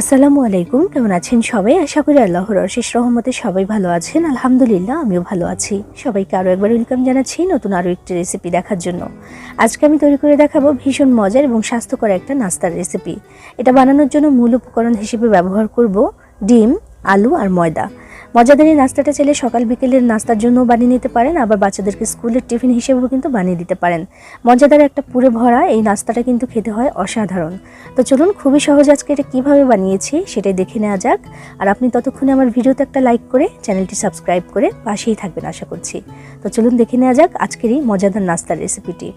আসসালামু আলাইকুম, কেমন আছেন সবাই? আশা করি আল্লাহর অশেষ রহমতে সবাই ভালো আছেন। আলহামদুলিল্লাহ, আমিও ভালো আছি। সবাইকে আরও একবার ওয়েলকাম জানাচ্ছি নতুন আরও একটি রেসিপি দেখার জন্য। আজকে আমি তৈরি করে দেখাবো ভীষণ মজার এবং স্বাস্থ্যকর একটা নাস্তার রেসিপি এটা বানানোর জন্য মূল উপকরণ হিসেবে ব্যবহার করব ডিম, আলু আর ময়দা। মজাদার নাস্তাটা চাইলে সকাল বিকেলের নাস্তার জন্য বানিয়ে নিতে পারেন, আবার বাচ্চাদেরকে স্কুলের টিফিন হিসেবেও কিন্তু বানিয়ে দিতে পারেন। মজাদার একটা পুরে ভরা এই নাস্তাটা কিন্তু খেতে হয় অসাধারণ। তো চলুন খুবই সহজ আজকে এটা কীভাবে বানিয়েছি সেটাই দেখে নেওয়া যাক। আর আপনি ততক্ষণে আমার ভিডিওতে একটা লাইক করে চ্যানেলটি সাবস্ক্রাইব করে পাশেই থাকবেন আশা করছি। তো চলুন দেখে নেওয়া যাক আজকের এই মজাদার নাস্তার রেসিপিটি।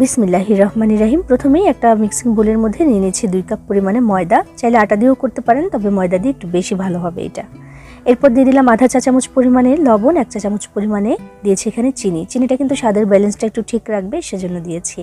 বিসমিল্লাহির রহমানির রাহিম। প্রথমেই একটা মিক্সিং বোলের মধ্যে নিয়ে নিচ্ছি দুই কাপ পরিমাণে ময়দা। চাইলে আটা দিয়েও করতে পারেন, তবে ময়দা দিয়ে একটু বেশি ভালো হবে এটা। এরপর দিয়ে দিলাম আধা চা চামচ পরিমাণে লবণ, এক চা চামচ পরিমাণে দিয়েছি এখানে চিনি। চিনিটা কিন্তু স্বাদের ব্যালেন্সটা একটু ঠিক রাখবে, সেজন্য দিয়েছি।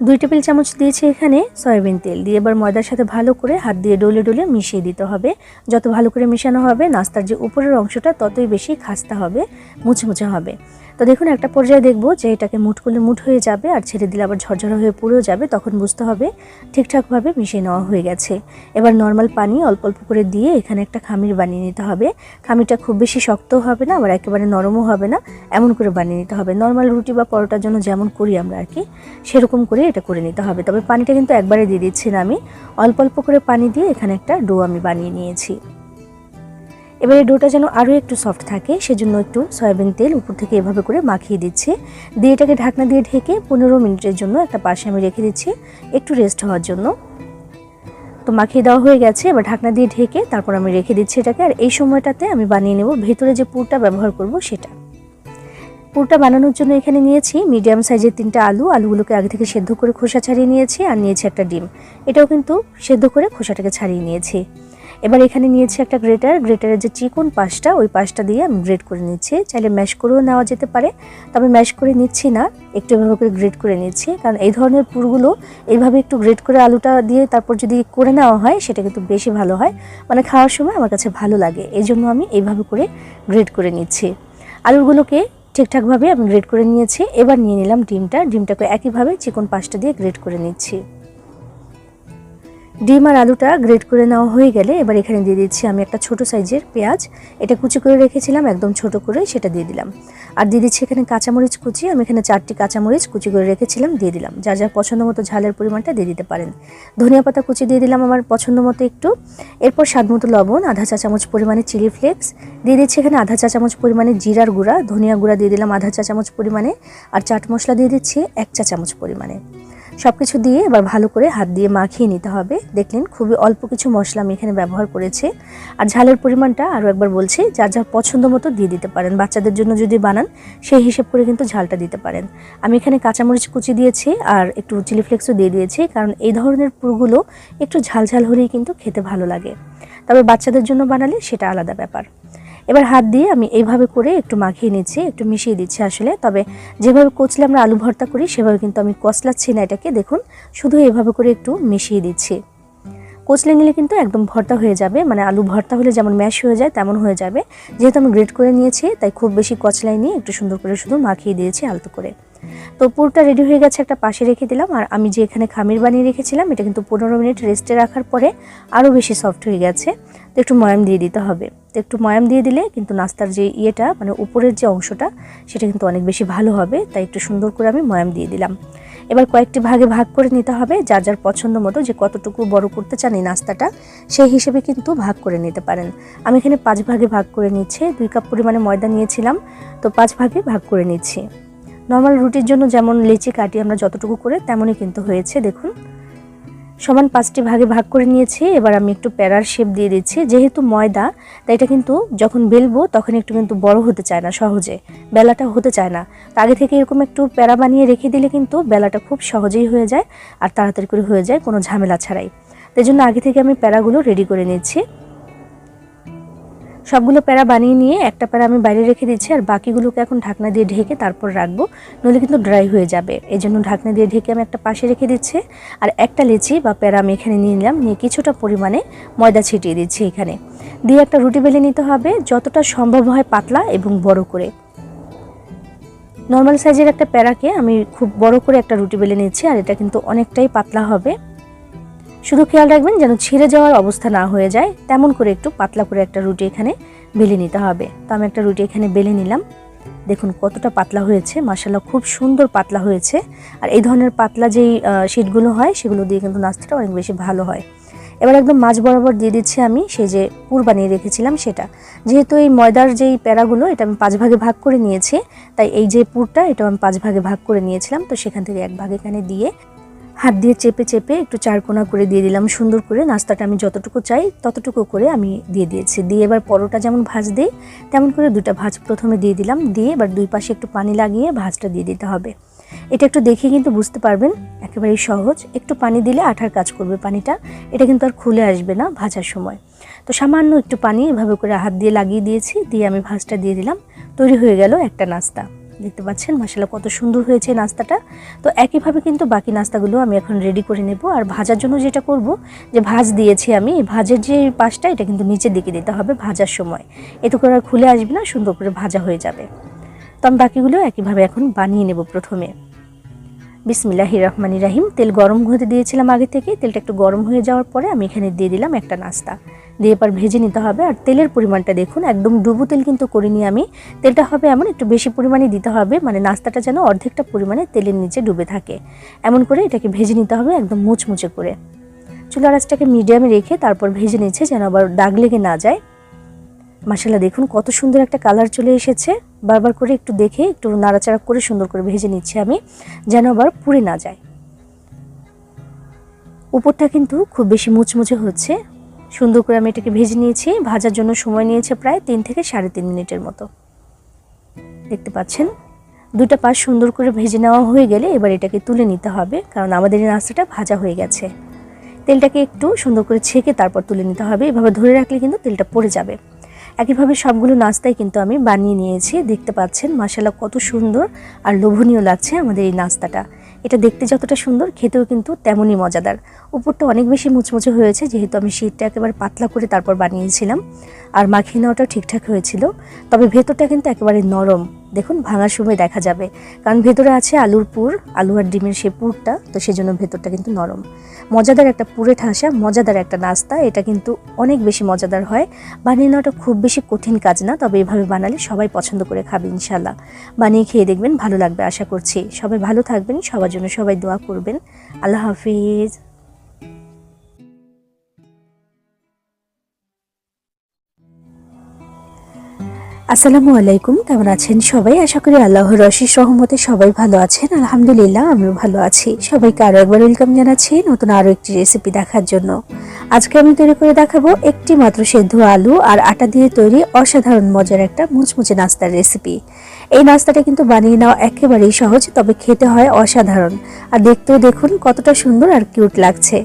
দুই টেবিল চামচ দিয়েছি এখানে সয়াবিন তেল। দিয়ে এবার ময়দার সাথে ভালো করে হাত দিয়ে ডলে ডলে মিশিয়ে দিতে হবে। যত ভালো করে মেশানো হবে, নাস্তার যে উপরের অংশটা, ততই বেশি খাস্তা হবে, মুছে মুছে হবে। তো দেখুন, একটা পর্যায়ে দেখব যে এটাকে মুঠ করলে মুঠ হয়ে যাবে আর ছেড়ে দিলে আবার ঝরঝরা হয়ে পুড়েও যাবে, তখন বুঝতে হবে ঠিকঠাকভাবে মিশিয়ে নেওয়া হয়ে গেছে। এবার নর্মাল পানি অল্প অল্প করে দিয়ে এখানে একটা খামির বানিয়ে নিতে হবে। খামিরটা খুব বেশি শক্তও হবে না, আবার একেবারে নরমও হবে না, এমন করে বানিয়ে নিতে হবে। নর্মাল রুটি বা পরোটার জন্য যেমন করি আমরা আর কি, সেরকম করে এটা করে নিতে হবে। তবে পানিটা কিন্তু একবারে দিয়ে দিচ্ছি না আমি। অল্প অল্প করে পানি দিয়ে এখানে একটা ডো আমি বানিয়ে নিয়েছি। এবারে ডোটা যেন আরও একটু সফট থাকে, সেজন্য একটু সয়াবিন তেল উপর থেকে এভাবে করে মাখিয়ে দিচ্ছি। দিয়ে এটাকে ঢাকনা দিয়ে ঢেকে পনেরো মিনিটের জন্য একটা পাশে আমি রেখে দিচ্ছি, একটু রেস্ট হওয়ার জন্য। তো মাখিয়ে দেওয়া হয়ে গেছে, এবার ঢাকনা দিয়ে ঢেকে তারপর আমি রেখে দিচ্ছি এটাকে, আর এই সময়টাতে আমি বানিয়ে নেব ভেতরে যে পুরটা ব্যবহার করব সেটা। পুরটা বানানোর জন্য এখানে নিয়েছি মিডিয়াম সাইজের তিনটা আলু, আলুগুলোকে আগে থেকে সেদ্ধ করে খোসা ছাড়িয়ে নিয়েছি, আর নিয়েছি একটা ডিম। এটাও কিন্তু সেদ্ধ করে খোসাটাকে ছাড়িয়ে নিয়েছি। এবার এখানে নিয়েছি একটা গ্রেটার। গ্রেটারের যে চিকন পাশটা, ওই পাশটা দিয়ে আমি গ্রেট করে নিচ্ছি। চাইলে ম্যাশ করেও নেওয়া যেতে পারে, তবে ম্যাশ করে নিচ্ছি না, একটু এভাবে করে গ্রেট করে নিচ্ছি। কারণ এই ধরনের পুরগুলো এইভাবে একটু গ্রেট করে আলুটা দিয়ে তারপর যদি করে নেওয়া হয়, সেটা কিন্তু বেশি ভালো হয়। মানে খাওয়ার সময় আমার কাছে ভালো লাগে এই জন্য আমি এইভাবে করে গ্রেট করে নিচ্ছি। আলুগুলোকে ঠিকঠাকভাবে আমি গ্রেট করে নিয়েছি। এবার নিয়ে নিলাম ডিমটা। ডিমটাকে একইভাবে চিকন পাশটা দিয়ে গ্রেট করে নিচ্ছি। ডিম আর আলুটা গ্রেট করে নেওয়া হয়ে গেলে এবার এখানে দিয়ে দিচ্ছি আমি একটা ছোট সাইজের পেঁয়াজ। এটা কুচি করে রেখেছিলাম, একদম ছোট করে সেটা দিয়ে দিলাম। আর দিয়ে দিচ্ছি এখানে কাঁচামরিচ কুচি, আমি এখানে চারটি কাঁচামরিচ কুচি করে রেখেছিলাম, দিয়ে দিলাম। যার যার পছন্দ মতো ঝালের পরিমাণটা দিয়ে দিতে পারেন। ধনিয়া পাতা কুচি দিয়ে দিলাম আমার পছন্দ মতো একটু। এরপর স্বাদ মতো লবণ, আধা চা চামচ পরিমাণে চিলি ফ্লেক্স। দিয়ে দিচ্ছি এখানে আধা চা চামচ পরিমাণে জিরার গুঁড়া, ধনিয়া গুঁড়া দিয়ে দিলাম আধা চা চামচ পরিমাণে। আর চাট মশলা দিয়ে দিচ্ছি এক চা চামচ পরিমাণে। সব কিছু দিয়ে এবার ভালো করে হাত দিয়ে মাখিয়ে নিতে হবে। দেখলেন খুবই অল্প কিছু মশলা আমি এখানে ব্যবহার করেছি। আর ঝালের পরিমাণটা আরও একবার বলছি, যার যার পছন্দ মতো দিয়ে দিতে পারেন। বাচ্চাদের জন্য যদি বানান, সেই হিসেব করে কিন্তু ঝালটা দিতে পারেন। আমি এখানে কাঁচামরিচ কুচি দিয়েছি আর একটু চিলি ফ্লেক্সও দিয়ে দিয়েছি, কারণ এই ধরনের পুরগুলো একটু ঝাল ঝাল হলেই কিন্তু খেতে ভালো লাগে। তবে বাচ্চাদের জন্য বানালে সেটা আলাদা ব্যাপার। এবার হাত দিয়ে আমি এইভাবে করে একটু মাখিয়ে নিচ্ছি, একটু মিশিয়ে দিচ্ছি আসলে। তবে যেভাবে কচলে আমরা আলু ভর্তা করি, সেভাবে কিন্তু আমি কচলাচ্ছি না এটাকে। দেখুন, শুধু এভাবে করে একটু মিশিয়ে দিচ্ছি। কচলে নিলে কিন্তু একদম ভর্তা হয়ে যাবে। মানে আলু ভর্তা হলে যেমন ম্যাশ হয়ে যায়, তেমন হয়ে যাবে। যেহেতু আমি গ্রেট করে নিয়েছি, তাই খুব বেশি কচলাই নিয়ে একটু সুন্দর করে শুধু মাখিয়ে দিয়েছি আলতো করে। তো পুরটা রেডি হয়ে গেছে, একটা পাশে রেখে দিলাম। আর আমি যে এখানে খামির বানিয়ে রেখেছিলাম, এটা কিন্তু পনেরো মিনিট রেস্টে রাখার পরে আরও বেশি সফট হয়ে গেছে। তো একটু ময়াম দিয়ে দিতে হবে। তো একটু ময়াম দিয়ে দিলে কিন্তু নাস্তার যে ইয়েটা মানে উপরের যে অংশটা, সেটা কিন্তু অনেক বেশি ভালো হবে। তাই একটু সুন্দর করে আমি ময়াম দিয়ে দিলাম। এবার কয়েকটি ভাগে ভাগ করে নিতে হবে। যার যার পছন্দ মতো যে কতটুকু বড় করতে চান এই নাস্তাটা, সেই হিসেবে কিন্তু ভাগ করে নিতে পারেন। আমি এখানে পাঁচ ভাগে ভাগ করে নিচ্ছি। দুই কাপ পরিমাণে ময়দা নিয়েছিলাম। তো পাঁচ ভাগে ভাগ করে নিচ্ছি। নর্মাল রুটির জন্য যেমন লেচি কাটি আমরা যতটুকু করে, তেমনই কিন্তু হয়েছে, দেখুন। সমান পাঁচটি ভাগে ভাগ করে নিয়েছি, এবার আমি একটু প্যারার শেপ দিয়ে দিচ্ছি। যেহেতু ময়দা, তাই এটা কিন্তু যখন বেলবো, তখন একটু কিন্তু বড় হতে চায় না, সহজে। বেলাটা হতে চায় না। তা আগে থেকে এরকম একটু প্যারা বানিয়ে রেখে দিলে কিন্তু বেলাটা খুব সহজেই হয়ে যায়, আর তাড়াতাড়ি করে হয়ে যায়, কোনো ঝামেলা ছাড়াই। তাই জন্য আগে থেকে আমি প্যারাগুলো রেডি করে নিচ্ছি। সবগুলো প্যারা বানিয়ে নিয়ে একটা প্যারা আমি বাইরে রেখে দিচ্ছি আর বাকিগুলোকে এখন ঢাকনা দিয়ে ঢেকে তারপর রাখব, নইলে কিন্তু ড্রাই হয়ে যাবে। এই জন্য ঢাকনা দিয়ে ঢেকে আমি একটা পাশে রেখে দিচ্ছি, আর একটা লেচি বা প্যারা আমি এখানে নিয়ে নিলাম, নিয়ে কিছুটা পরিমাণে ময়দা ছিটিয়ে দিচ্ছি এখানে। দিয়ে একটা রুটি বেলে নিতে হবে, যতটা সম্ভব হয় পাতলা এবং বড় করে। নর্মাল সাইজের একটা প্যারাকে আমি খুব বড় করে একটা রুটি বেলে নিচ্ছি, আর এটা কিন্তু অনেকটাই পাতলা হবে। শুধু খেয়াল রাখবেন যেন ছিঁড়ে যাওয়ার অবস্থা না হয়ে যায়। তেমন করে একটু পাতলা করে একটা রুটি এখানে বেলে নিতে হবে। তো আমি একটা রুটি এখানে বেলে নিলাম। দেখুন কতটা পাতলা হয়েছে মাসাল্লাহ খুব সুন্দর পাতলা হয়েছে। আর এই ধরনের পাতলা যেই শিটগুলো হয়, সেগুলো দিয়ে কিন্তু নাস্তাটা অনেক বেশি ভালো হয়। এবার একদম মাছ বরাবর দিয়ে দিচ্ছি আমি সেই যে পুর বানিয়ে রেখেছিলাম সেটা। যেহেতু এই ময়দার যেই প্যারাগুলো, এটা আমি পাঁচ ভাগে ভাগ করে নিয়েছি। তাই এই যে পুরটা এটা আমি পাঁচ ভাগে ভাগ করে নিয়েছিলাম। তো সেখান থেকে এক ভাগ এখানে দিয়ে হাত দিয়ে চেপে চেপে একটু চারকোনা করে দিয়ে দিলাম, সুন্দর করে নাস্তাটা আমি যতটুকু চাই ততটুকু করে আমি দিয়ে দিয়েছি। দিয়ে এবার পরোটা যেমন ভাজ দিই তেমন করে দুটা ভাজ প্রথমে দিয়ে দিলাম, দিয়ে এবার দুই পাশে একটু পানি লাগিয়ে ভাজটা দিয়ে দিতে হবে। এটা একটু দেখে কিন্তু বুঝতে পারবেন, একেবারেই সহজ। একটু পানি দিলে আঠার কাজ করবে পানিটা, এটা কিন্তু আর খুলে আসবে না ভাজার সময়। তো সামান্য একটু পানি এভাবে করে হাত দিয়ে লাগিয়ে দিয়েছি, দিয়ে আমি ভাজটা দিয়ে দিলাম, তৈরি হয়ে গেল একটা নাস্তা। দেখতে পাচ্ছেন মশলা কত সুন্দর হয়েছে নাস্তাটা। তো একইভাবে কিন্তু বাকি নাস্তাগুলো আমি এখন রেডি করে নেব। আর ভাজার জন্য যেটা করব, যে ভাজ দিয়েছি আমি ভাজের যে পাশটা, এটা কিন্তু নিচের দিকে দিতে হবে ভাজার সময়। এতে করে আর খুলে আসবে না, সুন্দর করে ভাজা হয়ে যাবে। তো আমি বাকিগুলো একইভাবে এখন বানিয়ে নেব প্রথমে। বিসমিল্লাহির রহমানি রাহিম। তেল গরম হতে দিয়েছিলাম আগে থেকে, তেলটা একটু গরম হয়ে যাওয়ার পরে আমি এখানে দিয়ে দিলাম একটা নাস্তা। দিয়ে এবার ভেজে নিতে হবে আর তেলের পরিমাণটা দেখুন, একদম ডুবো তেল কিন্তু করিনি আমি। তেলটা হবে এমন একটু বেশি পরিমাণে দিতে হবে মানে নাস্তাটা যেন অর্ধেকটা পরিমাণে তেলের নিচে ডুবে থাকে। এমন করে এটাকে ভেজে নিতে হবে একদম মুচমুচে করে। চুলার আঁচটাকে মিডিয়ামে রেখে তারপর ভেজে নিচ্ছে যেন আবার দাগ লেগে না যায়। মাসালা দেখুন কত সুন্দর একটা কালার চলে এসেছে। বারবার করে একটু দেখে, একটু নাড়াচাড়া করে সুন্দর করে ভেজে নিচ্ছি আমি, যেন আবার পুড়ে না যায়। উপরটা কিন্তু খুব বেশি মুচমুচে হচ্ছে। সুন্দর করে আমি এটাকে ভেজে নিয়েছি। ভাজার জন্য সময় নিয়েছে প্রায় তিন থেকে সাড়ে তিন মিনিটের মতো। দেখতে পাচ্ছেন? দুটা পাশ সুন্দর করে ভেজে নেওয়া হয়ে গেলে এবার এটাকে তুলে নিতে হবে, কারণ আমাদের এই নাস্তাটা ভাজা হয়ে গেছে। তেলটাকে একটু সুন্দর করে ছেঁকে তারপর তুলে নিতে হবে। এভাবে ধরে রাখলে কিন্তু তেলটা পড়ে যাবে। একইভাবে সবগুলো নাস্তাই কিন্তু আমি বানিয়ে নিয়েছি। দেখতে পাচ্ছেন মশালা কত সুন্দর আর লোভনীয় লাগছে আমাদের এই নাস্তাটা। এটা দেখতে যতটা সুন্দর, খেতেও কিন্তু তেমনই মজাদার। উপরটা অনেক বেশি মুচমুচে হয়েছে, যেহেতু আমি শীতটা একেবারে পাতলা করে তারপর বানিয়েছিলাম। আর মাখিয়ে নেওয়াটাও ঠিকঠাক হয়েছিল। তবে ভেতরটা কিন্তু একেবারে নরম। দেখুন, ভাঙার সময় দেখা যাবে। কারণ ভেতরে আছে আলুর পুর, আলু আর ডিমের সে পুরটা, তো সেজন্য ভেতরটা কিন্তু নরম। মজাদার একটা পুরে ঠাসা, মজাদার একটা নাস্তা, এটা কিন্তু অনেক বেশি মজাদার হয়। বানিয়ে নেওয়াটা খুব বেশি কঠিন কাজ না, তবে এভাবে বানালে সবাই পছন্দ করে খাবে ইনশাল্লাহ বানিয়ে খেয়ে দেখবেন, ভালো লাগবে, আশা করছি। সবাই ভালো থাকবেন, সবার জন্য সবাই দোয়া করবেন। আল্লাহ হাফিজ। আসসালামু আলাইকুম, কেমন আছেন সবাই? আশা করি আল্লাহর রশিস রহমতে সবাই ভালো আছেন। আলহামদুলিল্লাহ, আমিও ভালো আছি। সবাইকে আরও একবার ওয়েলকাম জানাচ্ছি নতুন আরও একটি রেসিপি দেখার জন্য। আজকে আমি তৈরি করে দেখাবো একটি মাত্র সেদ্ধ আলু আর আটা দিয়ে তৈরি অসাধারণ মজার একটা মুচমুচে নাস্তার রেসিপি এই নাস্তাটা কিন্তু বানিয়ে নেওয়া একেবারেই সহজ, তবে খেতে হয় অসাধারণ। আর দেখতেও দেখুন কতটা সুন্দর আর কিউট লাগছে।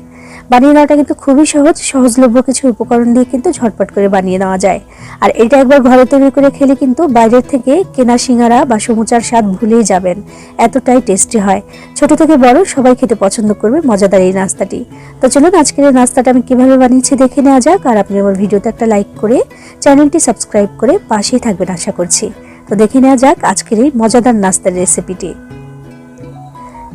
বানিয়ে নেওয়াটা কিন্তু খুবই সহজ, সহজলভ্য কিছু উপকরণ দিয়ে কিন্তু ঝটপট করে বানিয়ে নেওয়া যায়। আর এটা একবার ঘরে তৈরি করে খেলে কিন্তু বাইরের থেকে কেনা সিঙ্গারা বা সমুচার স্বাদ ভুলেই যাবেন। এতটাই টেস্টি হয়। ছোট থেকে বড় সবাই খেতে পছন্দ করবে মজাদার এই নাস্তাটি। তো চলুন আজকের এই নাস্তাটা আমি কীভাবে বানিয়েছি দেখে নেওয়া যাক। আর আপনি আমার ভিডিওতে একটা লাইক করে চ্যানেলটি সাবস্ক্রাইব করে পাশেই থাকবেন আশা করছি। তো দেখে নেওয়া যাক আজকের এই মজাদার নাস্তার রেসিপিটি।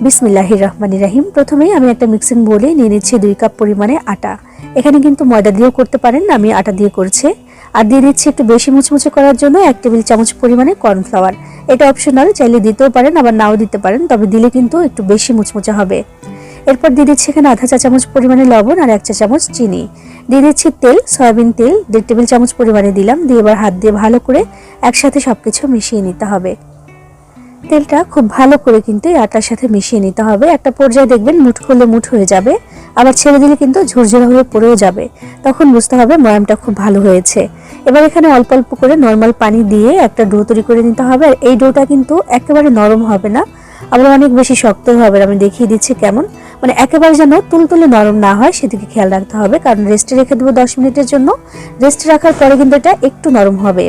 বিসমিল্লাহির রহমানির রাহিম। প্রথমেই আমি একটা মিক্সিং বোলে নিয়ে নিচ্ছি দুই কাপ পরিমাণে আটা। এখানে কিন্তু ময়দা দিয়েও করতে পারেন, আমি আটা দিয়ে করছে। আর দিয়ে দিচ্ছি একটু বেশি মুচমুচে করার জন্য এক টেবিল চামচ পরিমাণে কর্নফ্লাওয়ার এটা অপশনাল চাইলে দিতেও পারেন, আবার নাও দিতে পারেন, তবে দিলে কিন্তু একটু বেশি মুচমুচে হবে। এরপর দিয়ে দিচ্ছি এখানে আধা চা চামচ পরিমাণে লবণ আর এক চা চামচ চিনি। দিয়ে দিচ্ছি তেল, সয়াবিন তেল, দেড় টেবিল চামচ পরিমাণে দিলাম। দিয়ে এবার হাত দিয়ে ভালো করে একসাথে সবকিছু মিশিয়ে নিতে হবে। তেলটা খুব ভালো করে কিন্তু এই আটার সাথে মিশিয়ে নিতে হবে। একটা পর্যায়ে দেখবেন মুঠ করলে মুঠ হয়ে যাবে, আবার ছেড়ে দিলে কিন্তু ঝুরঝুরে হয়ে পড়েও যাবে। তখন বুঝতে হবে ময়ামটা খুব ভালো হয়েছে। এবার এখানে অল্প অল্প করে নর্মাল পানি দিয়ে একটা ডো তৈরি করে নিতে হবে। আর এই ডোটা কিন্তু একেবারে নরম হবে না। আবার অনেক বেশি শক্ত হবে আমি দেখিয়ে দিচ্ছি কেমন। মানে একেবারে যেন তুলতুলে নরম না হয় সেদিকে খেয়াল রাখতে হবে। কারণ রেস্টে রেখে দেবো দশ মিনিটের জন্য। রেস্টে রাখার পরে কিন্তু এটা একটু নরম হবে।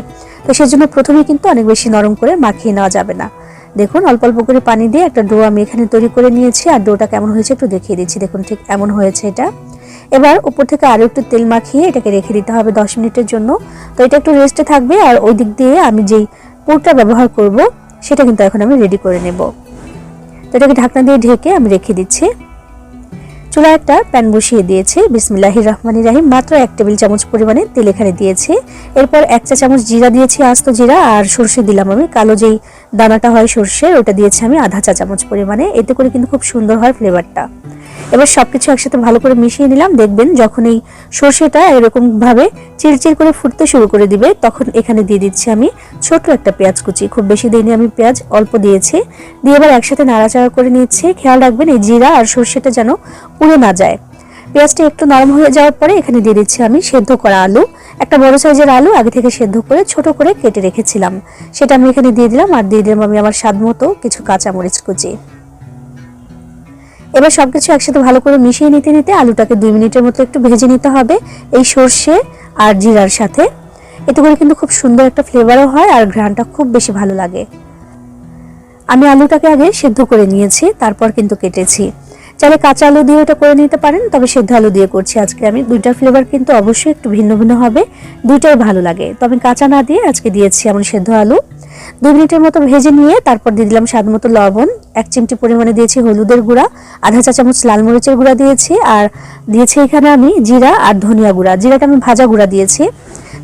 তো সেজন্য প্রথমে কিন্তু অনেক বেশি নরম করে মাখিয়ে নেওয়া যাবে না। দেখুন, অল্প অল্প করে পানি দিয়ে একটা ডো আমি এখানে তৈরি করে নিয়েছি আর ডোটা কেমন হয়েছে একটু দেখিয়ে দিচ্ছি। দেখুন, ঠিক এমন হয়েছে এটা। এবার উপর থেকে আরও একটু তেল মাখিয়ে এটাকে রেখে দিতে হবে দশ মিনিটের জন্য। তো এটা একটু রেস্টে থাকবে আর ওই দিক দিয়ে আমি যেই পুরটা ব্যবহার করব, সেটা কিন্তু এখন আমি রেডি করে নেব। তো এটাকে ঢাকনা দিয়ে ঢেকে আমি রেখে দিচ্ছি। চুলা একটা প্যান বসিয়ে দিয়েছি। বিসমিল্লাহির রহমানির রাহিম। মাত্র এক টেবিল চামচ পরিমাণে তেল এখানে দিয়েছি। এরপর এক চা চামচ জিরা দিয়েছি, আস্ত জিরা, আর সর্ষে দিলাম আমি। কালো যেই দানাটা হয় সর্ষের, ওটা দিয়েছি আমি আধা চা চামচ পরিমাণে। এতে করে কিন্তু খুব সুন্দর হয় ফ্লেভারটা এবার সব কিছু একসাথে ভালো করে মিশিয়ে নিলাম। দেখবেন যখন এই সর্ষেটা এরকম ভাবে চিরচির করে ফুটতে শুরু করে দিবে, তখন এখানে দিয়ে দিচ্ছি আমি ছোট একটা পেঁয়াজ কুচি। খুব বেশি দিইনি আমি পেঁয়াজ, অল্প দিয়েছি। দিয়ে এবার একসাথে নাড়াচাড়া করে নিচ্ছি। খেয়াল রাখবেন এই জিরা আর সর্ষেটা যেন পুড়ে না যায়। পেঁয়াজটা একটু নরম হয়ে যাওয়ার পরে এখানে দিয়ে দিচ্ছি আমি সেদ্ধ করা আলু। একটা বড় সাইজের আলু আগে থেকে সেদ্ধ করে, ছোট করে কেটে রেখেছিলাম। সেটা আমি এখানে দিয়ে দিলাম আর দিয়ে দিলাম আমি আমার স্বাদ মতো কিছু কাঁচামরিচ কুচি। এবার সবকিছু একসাথে ভালো করে মিশিয়ে নিতে নিতে আলুটাকে দুই মিনিটের মতো একটু ভেজে নিতে হবে এই সর্ষে আর জিরার সাথে। এতে করে কিন্তু খুব সুন্দর একটা ফ্লেভারও হয় আর ঘ্রাণটা খুব বেশি ভালো লাগে। আমি আলুটাকে আগে সেদ্ধ করে নিয়েছি, তারপর কিন্তু কেটেছি। চাইলে কাঁচা আলু দিয়ে এটা করে নিতে পারেন, তবে সেদ্ধ আলু দিয়ে করছি আজকে আমি। দুইটার ফ্লেভার কিন্তু অবশ্যই একটু ভিন্ন ভিন্ন হবে, দুইটাই ভালো লাগে। তবে কাঁচা না দিয়ে আজকে দিয়েছি এমন সেদ্ধ আলু। দুই মিনিটের মতো ভেজে নিয়ে তারপর দিয়ে দিলাম স্বাদ মতো লবণ, এক চিমটি পরিমাণে দিয়েছি হলুদের গুঁড়া, আধা চা চামচ লাল মরিচের গুঁড়া দিয়েছি, আর দিয়েছি এখানে আমি জিরা আর ধনিয়া গুঁড়া। জিরাটা আমি ভাজা গুঁড়া দিয়েছি।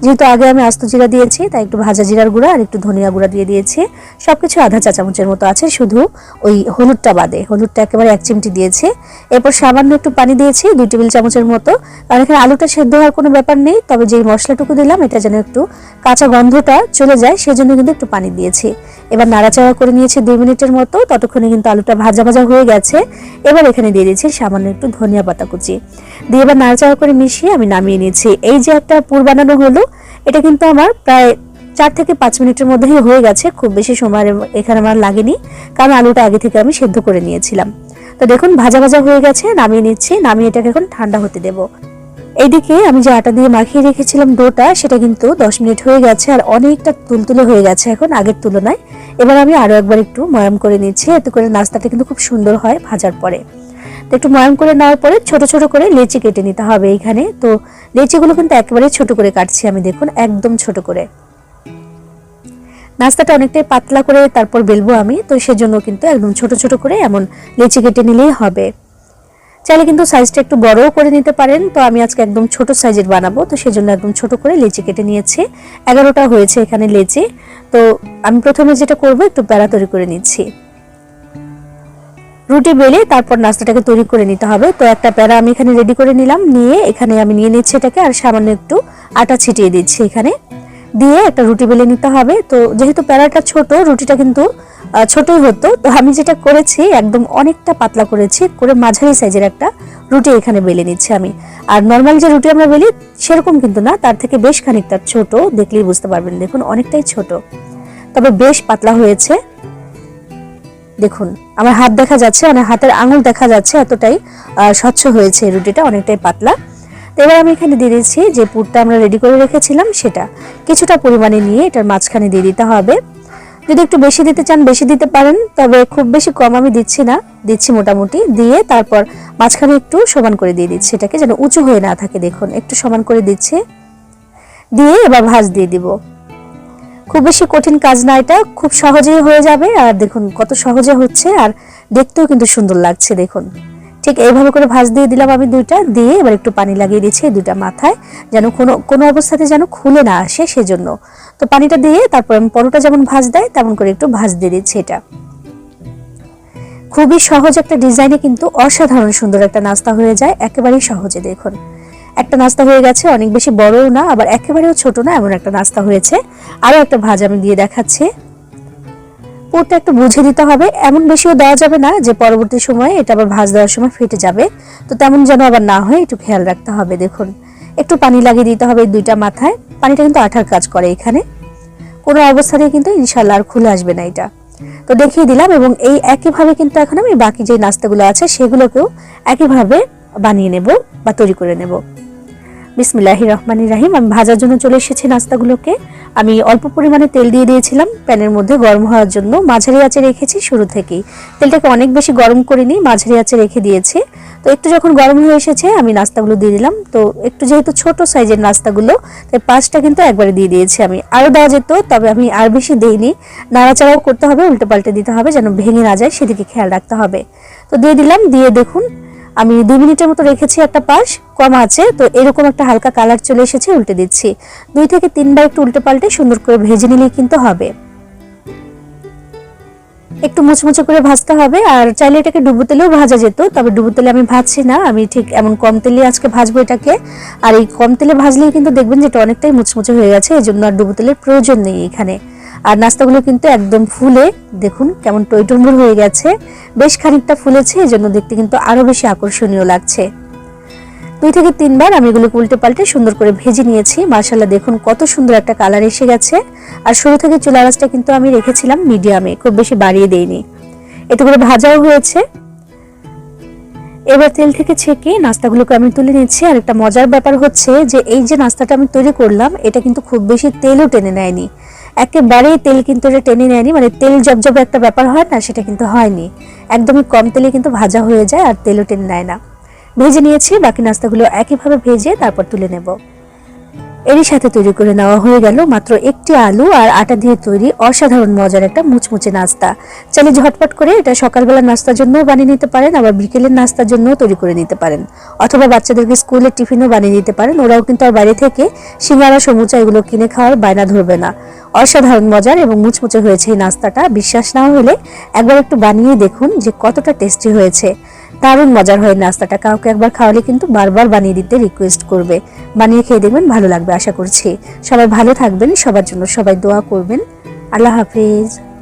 যেহেতু আগে আমি আস্ত জিরা দিয়েছি, তাই একটু ভাজা জিরার গুঁড়া আর একটু ধনিয়া গুঁড়া দিয়ে দিয়েছি। সব কিছু আধা চা চামচের মতো আছে, শুধু ওই হলুদটা বাদে। হলুদটা একেবারে এক চিমটি দিয়েছি। এরপর সামান্য একটু পানি দিয়েছি, দুই টেবিল চামচের মতো। কারণ এখানে আলুটা সেদ্ধ হওয়ার কোনো ব্যাপার নেই, তবে যেই মশলাটুকু দিলাম, এটা যেন একটু কাঁচা গন্ধটা চলে যায়, সেজন্য কিন্তু একটু পানি দিয়েছি। এবার নাড়াচাড়া করে নিয়েছি দুই মিনিটের মতো, ততক্ষণে কিন্তু আলুটা ভাজা ভাজা হয়ে গেছে। এবার এখানে দিয়ে দিয়েছি সামান্য একটু ধনিয়া পাতা কুচি। দিয়ে এবার নাড়াচাড়া করে মিশিয়ে আমি নামিয়ে নিয়েছি। এই যে একটা পুর বানানো হলো এটা কিন্তু আমার প্রায় চার থেকে পাঁচ মিনিটের মধ্যেই হয়ে গেছে, খুব বেশি সময় এখানে আমার লাগেনি, কারণ আলুটা আগে থেকে আমি সেদ্ধ করে নিয়েছিলাম। তো দেখুন, ভাজা ভাজা হয়ে গেছে, নামিয়ে নিচ্ছি, নামিয়ে এটাকে এখন ঠান্ডা হতে দেব। এইদিকে আমি যে আটা দিয়ে মাখিয়ে রেখেছিলাম ডোটা, সেটা কিন্তু দশ মিনিট হয়ে গেছে, আর অনেকটা তুলতুলে হয়ে গেছে এখন, আগের তুলনায়। এবার আমি আরও একবার একটু ময়াম করে নিচ্ছি, এতে করে নাস্তাটা কিন্তু খুব সুন্দর হয় ভাজার পরে। একটু ময়াম করে নেওয়ার পরে ছোট ছোট করে লেচি কেটে নিতে হবে এইখানে তো লেচিগুলো কিন্তু একেবারে ছোট করে কাটছি আমি, দেখুন, একদম ছোট করে। নাস্তাটা অনেকটাই পাতলা করে তারপর বেলবো আমি, তো সেজন্য কিন্তু একদম ছোট ছোট করে এমন লেচি কেটে নিলেই হবে। চাইলে কিন্তু সাইজটা একটু বড়ও করে নিতে পারেন, তো আমি আজকে একদম ছোট সাইজের বানাবো, তো সেজন্য একদম ছোট করে লেচি কেটে নিয়েছি। এগারোটা হয়েছে এখানে লেচি, তো আমি প্রথমে যেটা করব, একটু প্যারা তৈরি করে নিচ্ছি। রুটি বেলে তারপর নাস্তাটাকে তৈরি করে নিতে হবে। তো একটা প্যারা আমি এখানে রেডি করে নিলাম। নিয়ে এখানে আমি নিয়ে নিচ্ছি এটাকে আর সামান্য একটু আটা ছিটিয়ে দিচ্ছি এখানে। দিয়ে একটা রুটি বেলে নিতে হবে। তো যেহেতু প্যারাটা ছোট, রুটিটা কিন্তু ছোটই হতো। তো আমি যেটা করেছি, একদম অনেকটা পাতলা করেছি, করে মাঝারি সাইজের একটা রুটি এখানে বেলে নিচ্ছি আমি। আর নর্মাল যে রুটি আমরা বেলি, সেরকম কিন্তু না। তার থেকে বেশ খানিকটা ছোট, দেখলেই বুঝতে পারবেন। দেখুন, অনেকটাই ছোট। তবে বেশ পাতলা হয়েছে। দেখুন, আমার হাত দেখা যাচ্ছে মানে হাতের আঙুল দেখা যাচ্ছে এতটাই স্বচ্ছ হয়েছে রুটিটা, অনেকটাই পাতলা। এবার আমি এখানে দিয়ে দিচ্ছি যে পুরটা আমরা রেডি করে রেখেছিলাম, সেটা। কিছুটা পরিমাণে নিয়ে এটার মাঝখানে দিয়ে দিতে হবে। যদি একটু বেশি দিতে চান, বেশি দিতে পারেন, তবে খুব বেশি কম আমি দিচ্ছি না। দিচ্ছি মোটামুটি, দিয়ে তারপর মাঝখানে একটু সমান করে দিয়ে দিচ্ছি এটাকে, যেন উঁচু হয়ে না থাকে, দেখুন, একটু সমান করে দিচ্ছি। দিয়ে এবার ভাজ দিয়ে দিব। খুব বেশি কঠিন কাজ না এটা, খুব সহজেই হয়ে যাবে। আর দেখুন, কত সহজে হচ্ছে, আর দেখতেও কিন্তু সুন্দর লাগছে, দেখুন। ঠিক এইভাবে করে ভাজ দিয়ে দিলাম আমি দুইটা, দিয়ে এবার একটু পানি লাগিয়ে দিচ্ছি দুইটা মাথায়, যেন কোনো কোনো অবস্থাতে যেন খুলে না আসে সেজন্য। তো পানিটা দিয়ে তারপর আমি পরোটা যেমন ভাজ দেয়, তেমন করে একটু ভাজ দিয়ে দিচ্ছি এটা। খুবই সহজ একটা ডিজাইনে কিন্তু অসাধারণ সুন্দর একটা নাস্তা হয়ে যায়, একেবারেই সহজে, দেখুন। একটা নাস্তা হয়ে গেছে, অনেক বেশি বড়ও না, আবার একেবারেও ছোট না, এমন একটা নাস্তা হয়েছে। আরও একটা ভাজ আমি দিয়ে দেখাচ্ছি। পুরটা একটু বুঝে দিতে হবে, এমন বেশিও দেওয়া যাবে না যে পরবর্তী সময়ে এটা আবার ভাজ দেওয়ার সময় ফেটে যাবে। তো তেমন যেন আবার না হয়, একটু খেয়াল রাখতে হবে, দেখুন। একটু পানি লাগিয়ে দিতে হবে দুইটা মাথায়, পানিটা কিন্তু আঠার কাজ করে এখানে। কোনো অবস্থাতেই কিন্তু ইনশাল্লাহ আর খুলে আসবে না এটা। তো দেখিয়ে দিলাম এবং এই একইভাবে কিন্তু এখন আমি বাকি যে নাস্তাগুলো আছে, সেগুলোকেও একইভাবে বানিয়ে নেব বা তৈরি করে নেব। বিসমিল্লাহি রহমানি রাহিম আমি ভাজার জন্য চলে এসেছি নাস্তাগুলোকে। আমি অল্প পরিমাণে তেল দিয়ে দিয়েছিলাম। প্যানের মধ্যে গরম হওয়ার জন্য মাঝারি আঁচে রেখেছি শুরু থেকেই। তেলটাকে অনেক বেশি গরম করিনি, মাঝারি আঁচে রেখে দিয়েছি। তো একটু যখন গরম হয়ে এসেছে, আমি নাস্তাগুলো দিয়ে দিলাম। তো একটু যেহেতু ছোট সাইজের নাস্তাগুলো, তাই পাঁচটা কিন্তু একবারে দিয়ে দিয়েছি আমি। আরও দেওয়া যেত, তবে আমি আর বেশি দিইনি। নাড়াচাড়াও করতে হবে উল্টে পাল্টে দিতে হবে যেন ভেঙে না যায়, সেদিকে খেয়াল রাখতে হবে। তো দিয়ে দিলাম, দিয়ে দেখুন আমি দুই মিনিটের মতো রেখেছি একটা পাশ, কম আছে, তো এরকম একটা হালকা কালার চলে এসেছে, উল্টে দিচ্ছি। দুই থেকে তিনবার একটু উল্টে পাল্টে সুন্দর করে ভেজে নিলেই কিন্তু হবে। একটু মুচমুচে করে ভাজতে হবে, আর চাইলে এটাকে ডুবো তেলেও ভাজা যেত, তবে ডুবো তেলে আমি ভাজছি না, আমি ঠিক এমন কম তেলে আজকে ভাজবো এটাকে। আর এই কম তেলে ভাজলেই কিন্তু দেখবেন যেটা অনেকটাই মুচমুচে হয়ে গেছে এই জন্য আর ডুবো তেলের প্রয়োজন নেই এখানে। আর নাস্তাগুলো কিন্তু একদম ফুলে, দেখুন কেমন টইটুম্বুর হয়ে গেছে। বেশ খানিকটা ফুলেছে, এই জন্য দেখতে কিন্তু আরও বেশি আকর্ষণীয় লাগছে। দুই থেকে তিনবার আমি এগুলোকে উল্টে পাল্টে সুন্দর করে ভেজে নিয়েছি। মার্শাল্লাহ দেখুন কত সুন্দর একটা কালার এসে গেছে। আর শুরু থেকে চুলা আঁচটা কিন্তু আমি রেখেছিলাম মিডিয়ামে, খুব বেশি বাড়িয়ে দেইনি। এতে করে ভাজাও হয়েছে। এবার তেল থেকে ছেঁকে নাস্তাগুলোকে আমি তুলে নিচ্ছি। আর একটা মজার ব্যাপার হচ্ছে যে, এই যে নাস্তাটা আমি তৈরি করলাম, এটা কিন্তু খুব বেশি তেলও টেনে নেয়নি। একেবারেই তেল কিন্তু এটা টেনে নেয়নি মানে তেল জবজবে একটা ব্যাপার হয় না, সেটা কিন্তু হয়নি। একদমই কম তেলে কিন্তু ভাজা হয়ে যায় আর তেলও টেনে নেয় না। ভেজে নিয়েছি, বাকি নাস্তাগুলো একইভাবে ভেজে তারপর তুলে নেব। এরই সাথে তৈরি করে নেওয়া হয়ে গেল মাত্র একটি আলু আর আটা দিয়ে তৈরি অসাধারণ মজার একটা মুচমুচে নাস্তা। চাইলে ঝটপট করে এটা সকালবেলা নাস্তার জন্যও বানিয়ে নিতে পারেন, আবার বিকেলের নাস্তার জন্যও তৈরি করে নিতে পারেন। অথবা বাচ্চাদেরকে স্কুলের টিফিনও বানিয়ে নিতে পারেন, ওরাও কিন্তু আর বাইরে থেকে সিঙ্গারা, সমুচা এগুলো কিনে খাওয়ার বায়না ধরবে না। অসাধারণ মজার এবং মুচমুচে হয়েছে এই নাস্তাটা, বিশ্বাস না হলে একবার একটু বানিয়ে দেখুন যে কতটা টেস্টি হয়েছে। দারুণ মজার হয় নাস্তাটা কাউকে একবার খাওয়ালে কিন্তু বারবার বানিয়ে দিতে রিকোয়েস্ট করবে। বানিয়ে খেয়ে দেখবেন ভালো লাগবে, আশা করছি। সবাই ভালো থাকবেন, সবার জন্য সবাই দোয়া করবেন। আল্লাহ হাফিজ।